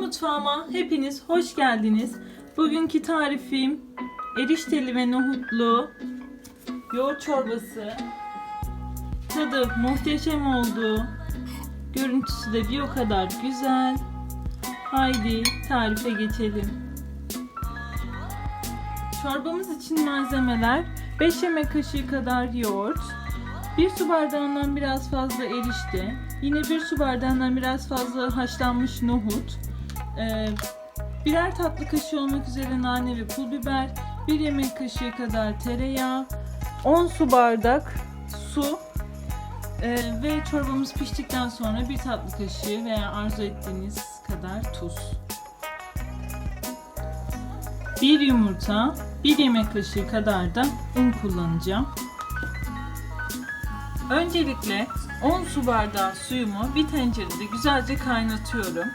mutfağıma hepiniz hoş geldiniz. Bugünkü tarifim erişteli ve nohutlu yoğurt çorbası. Tadı muhteşem oldu. Görüntüsü de bir o kadar güzel. Haydi tarife geçelim. Çorbamız için malzemeler 5 yemek kaşığı kadar yoğurt, 1 su bardağından biraz fazla erişte, yine 1 su bardağından biraz fazla haşlanmış nohut, birer tatlı kaşığı olmak üzere nane ve pul biber, 1 yemek kaşığı kadar tereyağı, 10 su bardak su ee, ve çorbamız piştikten sonra 1 tatlı kaşığı veya arzu ettiğiniz kadar tuz. 1 yumurta, 1 yemek kaşığı kadar da un kullanacağım. Öncelikle 10 su bardağı suyumu bir tencerede güzelce kaynatıyorum.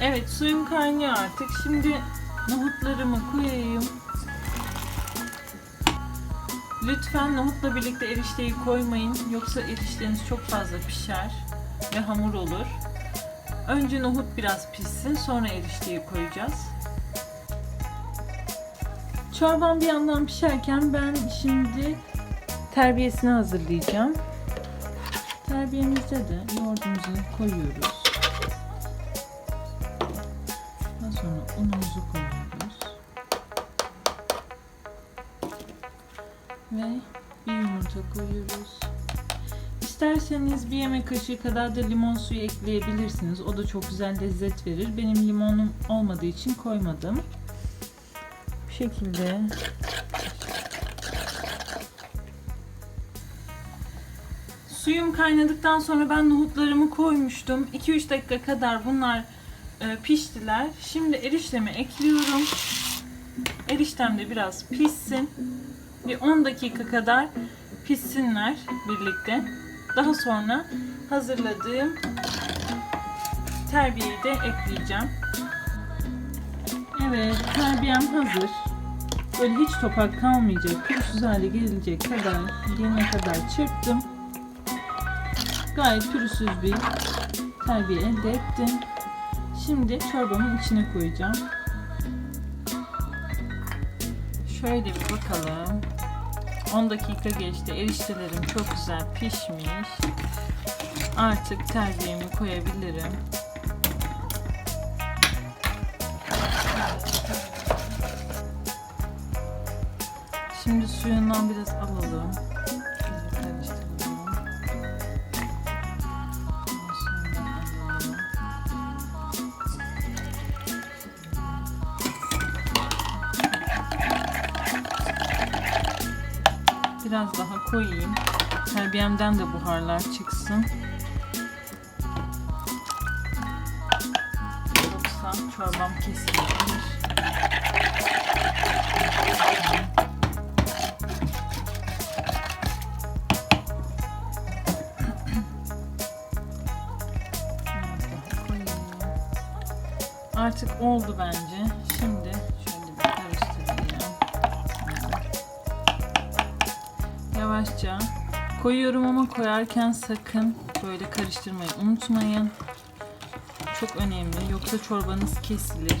Evet suyum kaynıyor artık. Şimdi nohutlarımı koyayım. Lütfen nohutla birlikte erişteyi koymayın. Yoksa erişteniz çok fazla pişer ve hamur olur. Önce nohut biraz pişsin sonra erişteyi koyacağız. Çorbam bir yandan pişerken ben şimdi terbiyesini hazırlayacağım. Terbiyemizde de yoğurdumuzu koyuyoruz. Sonra unumuzu koyuyoruz. Ve bir yumurta koyuyoruz. İsterseniz bir yemek kaşığı kadar da limon suyu ekleyebilirsiniz. O da çok güzel lezzet verir. Benim limonum olmadığı için koymadım. Bu şekilde Suyum kaynadıktan sonra ben nohutlarımı koymuştum. 2-3 dakika kadar bunlar piştiler. Şimdi eriştemi ekliyorum. Eriştem de biraz pişsin. Bir 10 dakika kadar pişsinler birlikte. Daha sonra hazırladığım terbiyeyi de ekleyeceğim. Evet, terbiyem hazır. Böyle hiç topak kalmayacak, pürüzsüz hale gelecek kadar, gelene kadar çırptım. Gayet pürüzsüz bir terbiye elde ettim. Şimdi çorbamın içine koyacağım. Şöyle bir bakalım. 10 dakika geçti. Eriştelerim çok güzel pişmiş. Artık terbiyemi koyabilirim. Şimdi suyundan biraz alalım. Biraz daha koyayım. Terbiyemden de buharlar çıksın. Yoksa çorbam kesilir. Artık oldu bence. Yavaşça koyuyorum ama koyarken sakın böyle karıştırmayı unutmayın. Çok önemli. Yoksa çorbanız kesilir.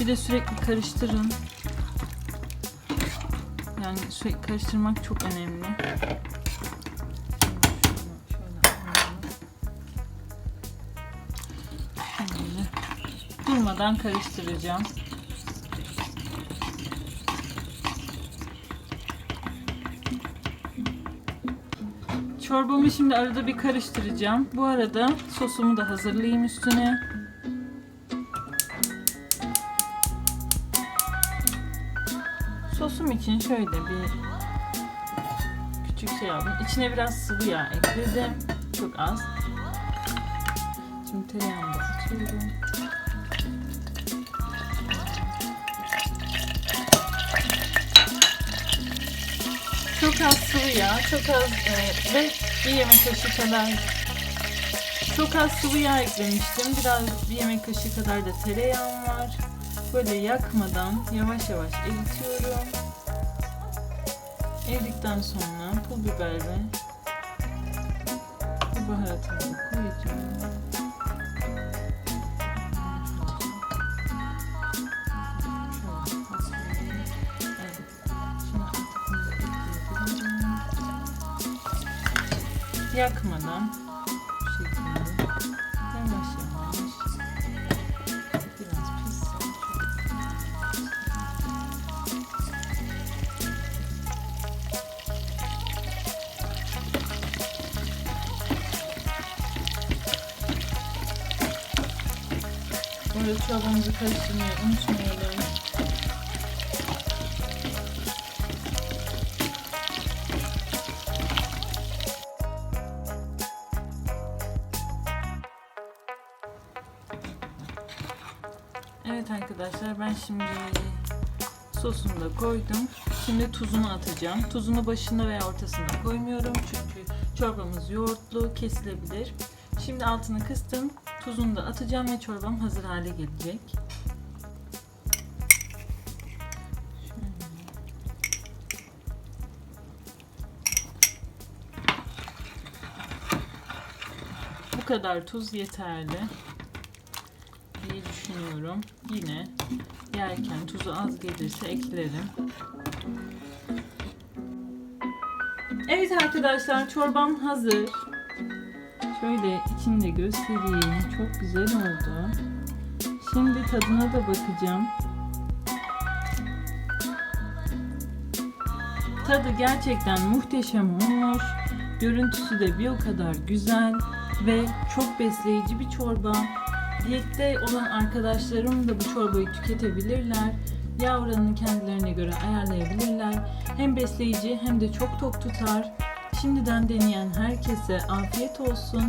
Bir de sürekli karıştırın. Yani sürekli karıştırmak çok önemli. Durmadan karıştıracağım. Çorbamı şimdi arada bir karıştıracağım. Bu arada sosumu da hazırlayayım üstüne. Sosum için şöyle bir küçük şey aldım. İçine biraz sıvı yağ ekledim. Çok az. Şimdi tereyağımı da atıyorum. Çok az sıvı yağ, çok az e, ve bir yemek kaşığı kadar çok az sıvı yağ eklemiştim. Biraz bir yemek kaşığı kadar da tereyağım var. Böyle yakmadan yavaş yavaş eritiyorum. Eridikten sonra pul biber ve Baharatını da koyacağım. Yakmadan bu şekilde yavaş yavaş biraz pişsin. Burada çorbamızı karıştırmayı unutmayalım. Evet arkadaşlar ben şimdi sosunu da koydum. Şimdi tuzunu atacağım. Tuzunu başında veya ortasında koymuyorum çünkü çorbamız yoğurtlu kesilebilir. Şimdi altını kıstım. Tuzunu da atacağım ve çorbam hazır hale gelecek. Bu kadar tuz yeterli düşünüyorum. Yine yerken tuzu az gelirse eklerim. Evet arkadaşlar çorbam hazır. Şöyle içini de göstereyim. Çok güzel oldu. Şimdi tadına da bakacağım. Tadı gerçekten muhteşem olmuş. Görüntüsü de bir o kadar güzel ve çok besleyici bir çorba. Diyette olan arkadaşlarım da bu çorbayı tüketebilirler. Yağ oranını kendilerine göre ayarlayabilirler. Hem besleyici hem de çok tok tutar. Şimdiden deneyen herkese afiyet olsun.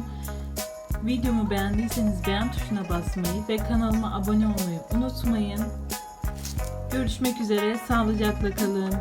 Videomu beğendiyseniz beğen tuşuna basmayı ve kanalıma abone olmayı unutmayın. Görüşmek üzere, sağlıcakla kalın.